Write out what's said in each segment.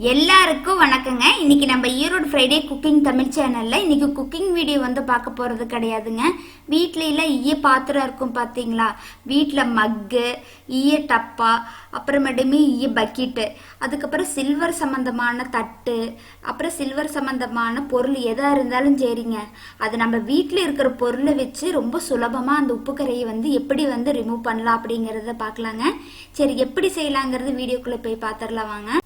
எல்லாருக்கும் வணக்கங்க. இன்னைக்கு நம்ம ஈரோடு ஃப்ரைடே குக்கிங் தமிழ் சேனலில் இன்னைக்கு குக்கிங் வீடியோ வந்து பார்க்க போகிறது கிடையாதுங்க. வீட்டில ஈய பாத்திரம் இருக்கும் பார்த்தீங்களா வீட்டில் மக்கு ஈய டப்பா அப்புறமேட்டுமே ஈய பக்கெட்டு அதுக்கப்புறம் சில்வர் சம்மந்தமான தட்டு அப்புறம் சில்வர் சம்மந்தமான பொருள் எதாக இருந்தாலும் சரிங்க. அது நம்ம வீட்டில் இருக்கிற பொருளை வச்சு ரொம்ப சுலபமாக அந்த உப்பு கரையை வந்து எப்படி வந்து ரிமூவ் பண்ணலாம் அப்படிங்கிறத பார்க்கலாங்க. சரி எப்படி செய்யலாங்கிறது வீடியோக்குள்ளே போய் பார்த்துடலாம் வாங்க.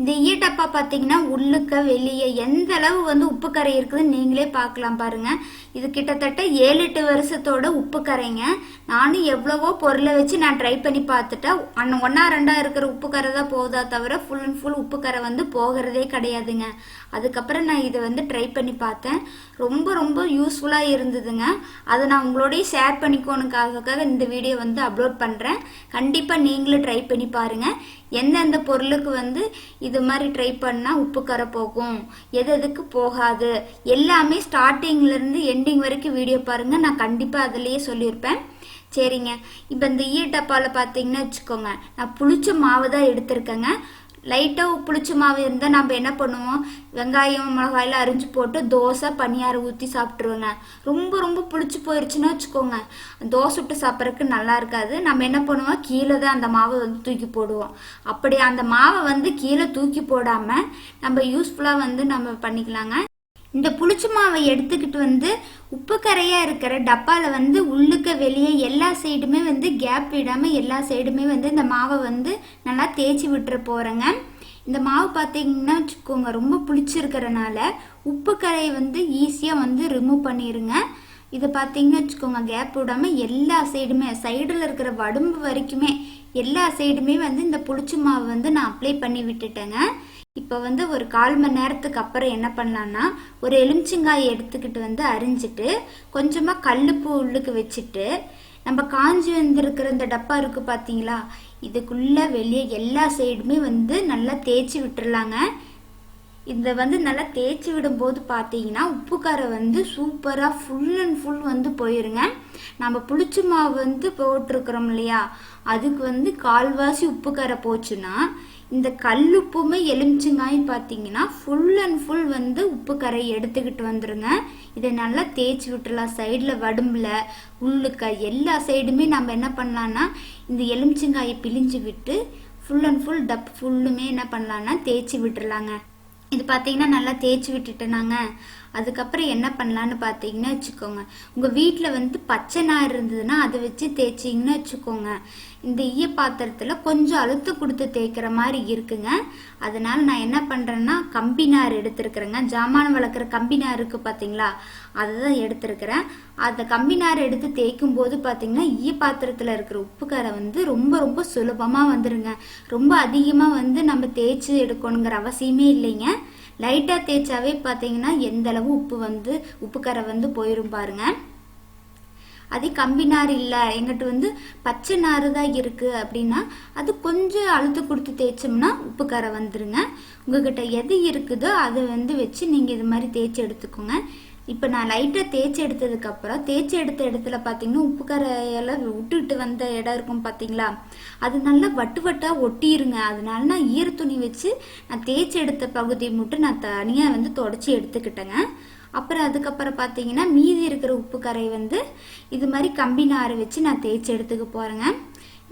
இந்த ஈட்டப்பா பார்த்தீங்கன்னா உள்ளுக்க வெளியே எந்த அளவு வந்து உப்பு கரை இருக்குதுன்னு நீங்களே பார்க்கலாம் பாருங்க. இது கிட்டத்தட்ட ஏழு எட்டு வருஷத்தோட உப்பு கரைங்க. நானும் எவ்வளவோ பொருளை வச்சு நான் ட்ரை பண்ணி பார்த்துட்டேன் அண்ணன் ஒன்றா ரெண்டா இருக்கிற உப்பு கரை தான் போகுதா தவிர ஃபுல் அண்ட் ஃபுல் உப்பு கரை வந்து போகிறதே கிடையாதுங்க. அதுக்கப்புறம் நான் இதை வந்து ட்ரை பண்ணி பார்த்தேன். ரொம்ப ரொம்ப யூஸ்ஃபுல்லாக இருந்ததுங்க. அதை நான் உங்களோடய ஷேர் பண்ணிக்கோனுக்காக இந்த வீடியோ வந்து அப்லோட் பண்ணுறேன் கண்டிப்பாக நீங்களும் ட்ரை பண்ணி பாருங்கள் எந்தெந்த பொருளுக்கு வந்து இது மாதிரி ட்ரை பண்ணால் உப்பு கரை போகும் எது எதுக்கு போகாது? எல்லாமே ஸ்டார்டிங்லேருந்து எண்டிங் வரைக்கும் வீடியோ பாருங்கள் நான் கண்டிப்பாக அதுலேயே சொல்லியிருப்பேன். சரிங்க. இப்போ இந்த ஈய டப்பாவில் பார்த்தீங்கன்னா வச்சுக்கோங்க. நான் புளிச்ச மாவு தான் எடுத்திருக்கேங்க. லைட்டாக புளிச்ச மாவு இருந்தால் நம்ம என்ன பண்ணுவோம்? வெங்காயம் மிளகாயெல்லாம் அரிஞ்சு போட்டு தோசை பனியாரம் ஊற்றி சாப்பிட்ருவோங்க ரொம்ப ரொம்ப புளிச்சு போயிடுச்சுன்னா வச்சுக்கோங்க. தோசை விட்டு சாப்பிட்றதுக்கு நல்லா இருக்காது. நம்ம என்ன பண்ணுவோம்? கீழே தான் அந்த மாவை வந்து தூக்கி போடுவோம். அப்படி அந்த மாவை வந்து கீழே தூக்கி போடாமல் நம்ம யூஸ்ஃபுல்லாக வந்து நம்ம பண்ணிக்கலாங்க. இந்த புளிச்ச மாவை எடுத்துக்கிட்டு வந்து உப்பு கரையாக இருக்கிற டப்பாவில் வந்து உள்ளுக்க வெளியே எல்லா சைடுமே வந்து கேப் விடாமல் எல்லா சைடுமே வந்து இந்த மாவை வந்து நல்லா தேய்ச்சி விட்டுற போகிறேங்க இந்த மாவு பார்த்தீங்கன்னா வச்சுக்கோங்க ரொம்ப புளிச்சிருக்கிறனால உப்பு கரையை வந்து ஈஸியாக வந்து ரிமூவ் பண்ணிடுங்க இதை பார்த்தீங்கன்னா வச்சுக்கோங்க கேப் விடாமல் எல்லா சைடுமே சைடில் இருக்கிற வடும்பு வரைக்குமே எல்லா சைடுமே வந்து இந்த புளிச்ச மாவு வந்து நான் அப்ளை பண்ணி விட்டுட்டேங்க. இப்போ வந்து ஒரு கால் மணி நேரத்துக்கு அப்புறம் என்ன பண்ணலான்னா ஒரு எலுமிச்சங்காயை எடுத்துக்கிட்டு வந்து அரிஞ்சிட்டு கொஞ்சமாக கல்லுப்பு உள்ளுக்கு வச்சுட்டு நம்ம காஞ்சி வந்திருக்கிற இந்த டப்பா இருக்குது பார்த்தீங்களா இதுக்குள்ளே வெளியே எல்லா சைடுமே வந்து நல்லா தேய்ச்சி விட்டுடலாங்க இதை வந்து நல்லா தேய்ச்சி விடும்போது பார்த்தீங்கன்னா உப்பு காரை வந்து சூப்பராக ஃபுல் அண்ட் ஃபுல் வந்து போயிருங்க. நம்ம புளிச்சு மாவு வந்து போட்டிருக்கிறோம் இல்லையா? அதுக்கு வந்து கால்வாசி உப்பு கரை போச்சுன்னா இந்த கல்லுப்புமே எலுமிச்சங்காயும் பார்த்தீங்கன்னா ஃபுல் அண்ட் ஃபுல் வந்து உப்பு கரை எடுத்துக்கிட்டு வந்துருங்க. இதை நல்லா தேய்ச்சி விட்டுலாம் சைடில் வடும்பில் உள்ளுக்க எல்லா சைடுமே நம்ம என்ன பண்ணலான்னா இந்த எலுமிச்சங்காயை பிழிஞ்சு விட்டு ஃபுல் அண்ட் ஃபுல் டப் ஃபுல்லுமே என்ன பண்ணலான்னா தேய்ச்சி விட்டுறலாங்க. இது பார்த்தீங்கன்னா நல்லா தேய்ச்சி விட்டுட்டேனாங்க. அதுக்கப்புறம் என்ன பண்ணலான்னு பார்த்தீங்கன்னா வச்சுக்கோங்க. உங்கள் வீட்டில் வந்து பச்சை நார் இருந்ததுன்னா அதை வச்சு தேய்ச்சிங்கன்னு வச்சுக்கோங்க. இந்த ஈய பாத்திரத்தில் கொஞ்சம் அழுத்தம் கொடுத்து தேய்க்கிற மாதிரி இருக்குங்க. அதனால் நான் என்ன பண்ணுறேன்னா கம்பி நார் எடுத்துருக்குறேங்க. ஜாமான் வளர்க்குற கம்பி நார் இருக்குது பார்த்தீங்களா? அதை தான் எடுத்துருக்கிறேன். அந்த கம்பி நார் எடுத்து தேய்க்கும் போது பார்த்தீங்கன்னா ஈய பாத்திரத்தில் இருக்கிற உப்பு கரை வந்து ரொம்ப ரொம்ப சுலபமாக வந்துடுங்க ரொம்ப அதிகமாக வந்து நம்ம தேய்ச்சி எடுக்கணுங்கிற அவசியமே இல்லைங்க. லைட்டாக தேய்ச்சாவே பார்த்தீங்கன்னா எந்தளவு உப்பு வந்து உப்பு கரை வந்து போயிடும் பாருங்க. அதே கம்பி நார் இல்லை எங்கிட்ட வந்து பச்சை நார் தான் இருக்குது அப்படின்னா அது கொஞ்சம் அழுத்து கொடுத்து தேய்ச்சோம்னா உப்பு கரை வந்துருங்க. உங்ககிட்ட எது இருக்குதோ அதை வந்து வச்சு நீங்கள் இது மாதிரி தேய்ச்சி எடுத்துக்கோங்க. இப்போ நான் லைட்டாக தேய்ச்சி எடுத்ததுக்கப்புறம் தேய்ச்சி எடுத்த இடத்துல பார்த்தீங்கன்னா உப்பு கரையெல்லாம் விட்டுட்டு வந்த இடம் இருக்கும் பார்த்தீங்களா அது நல்லா வட்டு வட்டாக ஒட்டிருங்க. அதனால நான் ஈர துணி வச்சு நான் தேய்ச்சி எடுத்த பகுதியை மட்டும் நான் தனியாக வந்து தொடச்சி எடுத்துக்கிட்டேங்க. அப்புறம் அதுக்கப்புறம் பார்த்தீங்கன்னா மீதி இருக்கிற உப்பு கரை வந்து இது மாதிரி கம்பி நாரை வச்சு நான் தேய்ச்சி எடுத்துக்க போகிறேங்க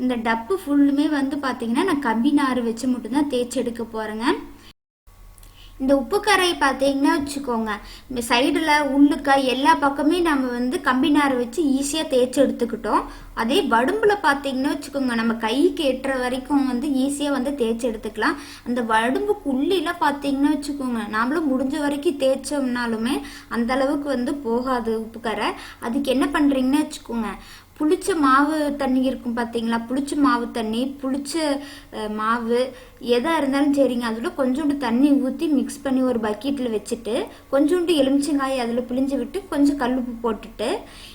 இந்த டப்பு ஃபுல்லுமே வந்து பார்த்தீங்கன்னா நான் கம்பி நார் வச்சு மட்டும்தான் தேய்ச்சி எடுக்க போகிறேங்க இந்த உப்பு கரை பார்த்தீங்கன்னா வச்சுக்கோங்க. இந்த சைடில் உள்ளுக்க எல்லா பக்கமே நம்ம வந்து கம்பி நாரை வச்சு ஈஸியாக தேய்ச்சி எடுத்துக்கிட்டோம். அதே வடும்பில் பார்த்தீங்கன்னா வச்சுக்கோங்க நம்ம கைக்கு எட்டுற வரைக்கும் வந்து ஈஸியாக வந்து தேய்ச்சி எடுத்துக்கலாம். அந்த வடும்புக்கு உள்ளிலாம் பார்த்தீங்கன்னா வச்சுக்கோங்க நாமளும் முடிஞ்ச வரைக்கும் தேய்ச்சோம்னாலுமே அந்த அளவுக்கு வந்து போகாது உப்பு கரை. அதுக்கு என்ன பண்ணுறீங்கன்னு வச்சுக்கோங்க புளிச்ச மாவு தண்ணி இருக்கும் பார்த்தீங்களா? புளிச்ச மாவு தண்ணி புளிச்ச மாவு எதாக இருந்தாலும் சரிங்க. அதில் கொஞ்சோண்டு தண்ணி ஊற்றி மிக்ஸ் பண்ணி ஒரு பக்கெட்டில் வச்சுட்டு கொஞ்சோண்டு எலுமிச்சங்காய் அதில் பிழிஞ்சு விட்டு கொஞ்சம் கல்லுப்பு போட்டுட்டு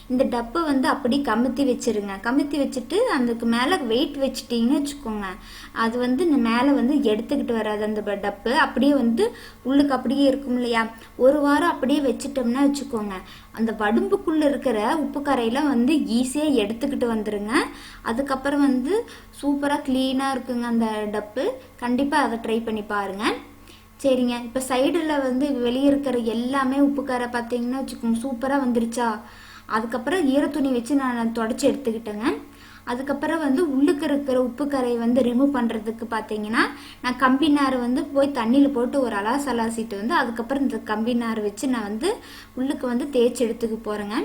இந்த டப்பை வந்து அப்படி கமுத்தி வச்சிருங்க. கமுத்தி வச்சுட்டு அதுக்கு மேலே வெயிட் வச்சுட்டிங்கன்னு வச்சுக்கோங்க. அது வந்து இந்த மேலே வந்து எடுத்துக்கிட்டு வராது அந்த டப்பு. அப்படியே வந்து உள்ளுக்கு அப்படியே இருக்கும் இல்லையா? ஒரு வாரம் அப்படியே வச்சுட்டோம்னா வச்சுக்கோங்க. அந்த வடும்புக்குள்ளே இருக்கிற உப்பு கரையெல்லாம் வந்து ஈஸியாக எடுத்துக்கிட்டு வந்துடுங்க அதுக்கப்புறம் வந்து சூப்பராக க்ளீனாக இருக்குங்க அந்த டப்பு. கண்டிப்பாக அதை ட்ரை பண்ணி பாருங்கள் சரிங்க. இப்போ சைடில் வந்து வெளியே இருக்கிற எல்லாமே உப்புக்கார பார்த்தீங்கன்னா வச்சுக்கோங்க சூப்பராக வந்துருச்சா? அதுக்கப்புறம் ஈரத்துணி வச்சு நான் தொடச்சி எடுத்துக்கிட்டேங்க. அதுக்கப்புறம் வந்து உள்ளுக்கு இருக்கிற உப்பு கரையை வந்து ரிமூவ் பண்ணுறதுக்கு பார்த்தீங்கன்னா நான் கம்பி நார் வந்து போய் தண்ணியில் போட்டு ஒரு அலாஸ் அலாசிட்டு வந்து அதுக்கப்புறம் இந்த கம்பி நார் வச்சு நான் வந்து உள்ளுக்கு வந்து தேய்ச்சி எடுத்துக்க போகிறேங்க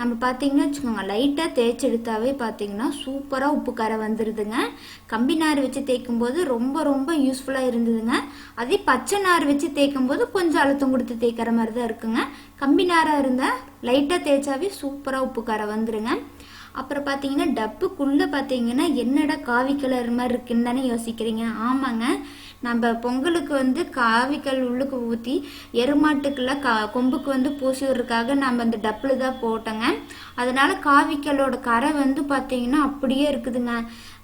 நம்ம பார்த்தீங்கன்னா வச்சுக்கோங்க லைட்டாக தேய்ச்சி எடுத்தாவே பார்த்தீங்கன்னா சூப்பராக உப்பு கரை வந்துடுதுங்க கம்பி நார் வச்சு தேய்க்கும் போது ரொம்ப ரொம்ப யூஸ்ஃபுல்லாக இருந்ததுங்க. அதே பச்சை நார் வச்சு தேய்க்கும் போது கொஞ்சம் அழுத்தம் கொடுத்து தேய்க்கிற மாதிரி தான் இருக்குங்க. கம்பி நாராக இருந்தால் லைட்டாக தேய்ச்சாவே சூப்பராக உப்பு கரை வந்துடுங்க அப்புறம் பார்த்தீங்கன்னா டப்புக்குள்ளே பார்த்தீங்கன்னா என்னடா காவி கலர் மாதிரி இருக்குன்னு தானே யோசிக்கிறீங்க. ஆமாங்க. நம்ம பொங்கலுக்கு வந்து காவிக்கல் உள்ளுக்கு ஊற்றி எருமாட்டுக்குள்ள கா கொம்புக்கு வந்து பூசி விடுறதுக்காக நம்ம அந்த டப்பில் தான் போட்டோங்க. அதனால காவிக்கல்லோட கரை வந்து பார்த்தீங்கன்னா அப்படியே இருக்குதுங்க.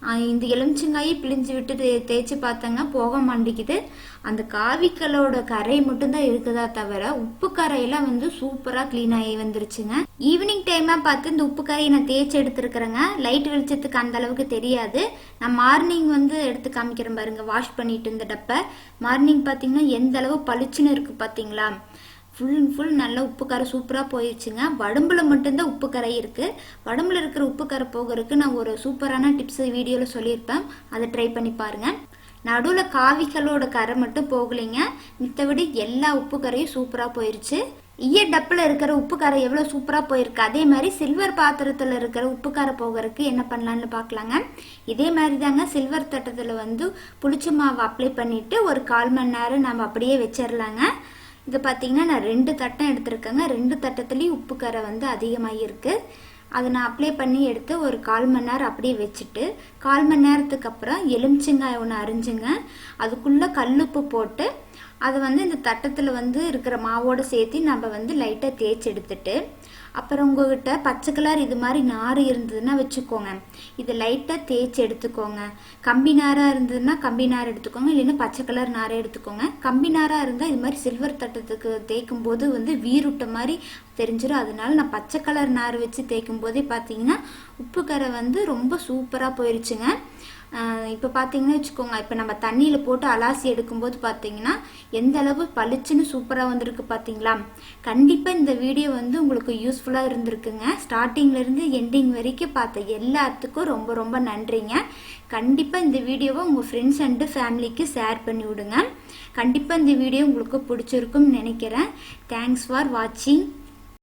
இந்த எலுமிச்சங்காயை பிழிஞ்சு விட்டு தே- தேய்ச்சி பார்த்தேங்க போக மாட்டேங்குது. அந்த காவிக்கலோட கரை மட்டும்தான் இருக்குதா தவிர உப்பு கரையெல்லாம் வந்து சூப்பராக க்ளீன் ஆகி வந்துருச்சுங்க. ஈவினிங் டைமாக பார்த்து இந்த உப்பு கரையை நான் தேய்ச்சி எடுத்துருக்குறேங்க. லைட் வெளிச்சத்துக்கு அந்த அளவுக்கு தெரியாது. நான் மார்னிங் வந்து எடுத்து காமிக்கிறேன் பாருங்க வாஷ் பண்ணிட்டு இருந்த டப்பை. மார்னிங் பார்த்தீங்கன்னா எந்த அளவு பளிச்சுன்னு இருக்கு பார்த்தீங்களா? ஃபுல் அண்ட் ஃபுல் நல்ல உப்பு கரை சூப்பராக போயிடுச்சுங்க வடம்புல மட்டும்தான் உப்பு கரை இருக்குது வடம்புல இருக்கிற உப்பு கரை போகிறதுக்கு நான் ஒரு சூப்பரான டிப்ஸ் வீடியோவில் சொல்லியிருப்பேன். அதை ட்ரை பண்ணி பாருங்கள் நடுவில் காவிகளோட கரை மட்டும் போகலைங்க. மித்தபடி எல்லா உப்பு கரையும் சூப்பராக போயிடுச்சு ஈய டப்பில் இருக்கிற உப்பு கரை எவ்வளோ சூப்பராக போயிருக்கு? அதே மாதிரி சில்வர் பாத்திரத்தில் இருக்கிற உப்பு கரை போகிறதுக்கு என்ன பண்ணலான்னு பார்க்கலாங்க. இதே மாதிரி தாங்க சில்வர் தட்டத்தில் வந்து புளிச்ச மாவு அப்ளை பண்ணிவிட்டு ஒரு கால் மணி நேரம் நம்ம அப்படியே வச்சிடலாங்க இது பார்த்தீங்கன்னா நான் ரெண்டு தட்டம் எடுத்திருக்கேங்க. ரெண்டு தட்டத்துலேயும் உப்பு கரை வந்து அதிகமாக இருக்குது அதை நான் அப்ளை பண்ணி எடுத்து ஒரு கால் மணி நேரம் அப்படியே வச்சுட்டு கால் மணி நேரத்துக்கு அப்புறம் எலுமிச்சங்காய் ஒன்று அரிஞ்சுங்க. அதுக்குள்ளே கல்லுப்பு போட்டு அதை வந்து இந்த தட்டத்தில் வந்து இருக்கிற மாவோடு சேர்த்து நம்ம வந்து லைட்டாக தேய்ச்சி எடுத்துட்டு அப்புறம் உங்ககிட்ட பச்சை கலர் இது மாதிரி நார் இருந்ததுன்னா வச்சுக்கோங்க. இது லைட்டாக தேய்ச்சி எடுத்துக்கோங்க. கம்பி நாராக இருந்ததுன்னா கம்பி நார் எடுத்துக்கோங்க. இல்லைன்னா பச்சை கலர் நாரை எடுத்துக்கோங்க. கம்பி நாராக இருந்தால் இது மாதிரி சில்வர் தட்டத்துக்கு தேய்க்கும் போது வந்து வீருட்ட மாதிரி தெரிஞ்சிடும் அதனால நான் பச்சை கலர் நார் வச்சு தேய்க்கும் போதே பார்த்தீங்கன்னா உப்பு கரை வந்து ரொம்ப சூப்பராக போயிருச்சுங்க. இப்போ பார்த்தீங்கன்னா வச்சுக்கோங்க இப்போ நம்ம தண்ணியில் போட்டு அலாசி எடுக்கும்போது பார்த்தீங்கன்னா எந்த அளவு பளிச்சுன்னு சூப்பராக வந்திருக்கு பார்த்தீங்களா கண்டிப்பாக இந்த வீடியோ வந்து உங்களுக்கு யூஸ்ஃபுல்லாக இருந்திருக்குங்க. ஸ்டார்டிங்லேருந்து எண்டிங் வரைக்கும் பார்த்த எல்லாத்துக்கும் ரொம்ப ரொம்ப நன்றிங்க. கண்டிப்பாக இந்த வீடியோவை உங்கள் ஃப்ரெண்ட்ஸ் அண்டு ஃபேமிலிக்கு ஷேர் பண்ணி விடுங்க. கண்டிப்பாக இந்த வீடியோ உங்களுக்கு பிடிச்சிருக்கும்னு நினைக்கிறேன். தேங்க்ஸ் ஃபார் வாட்சிங்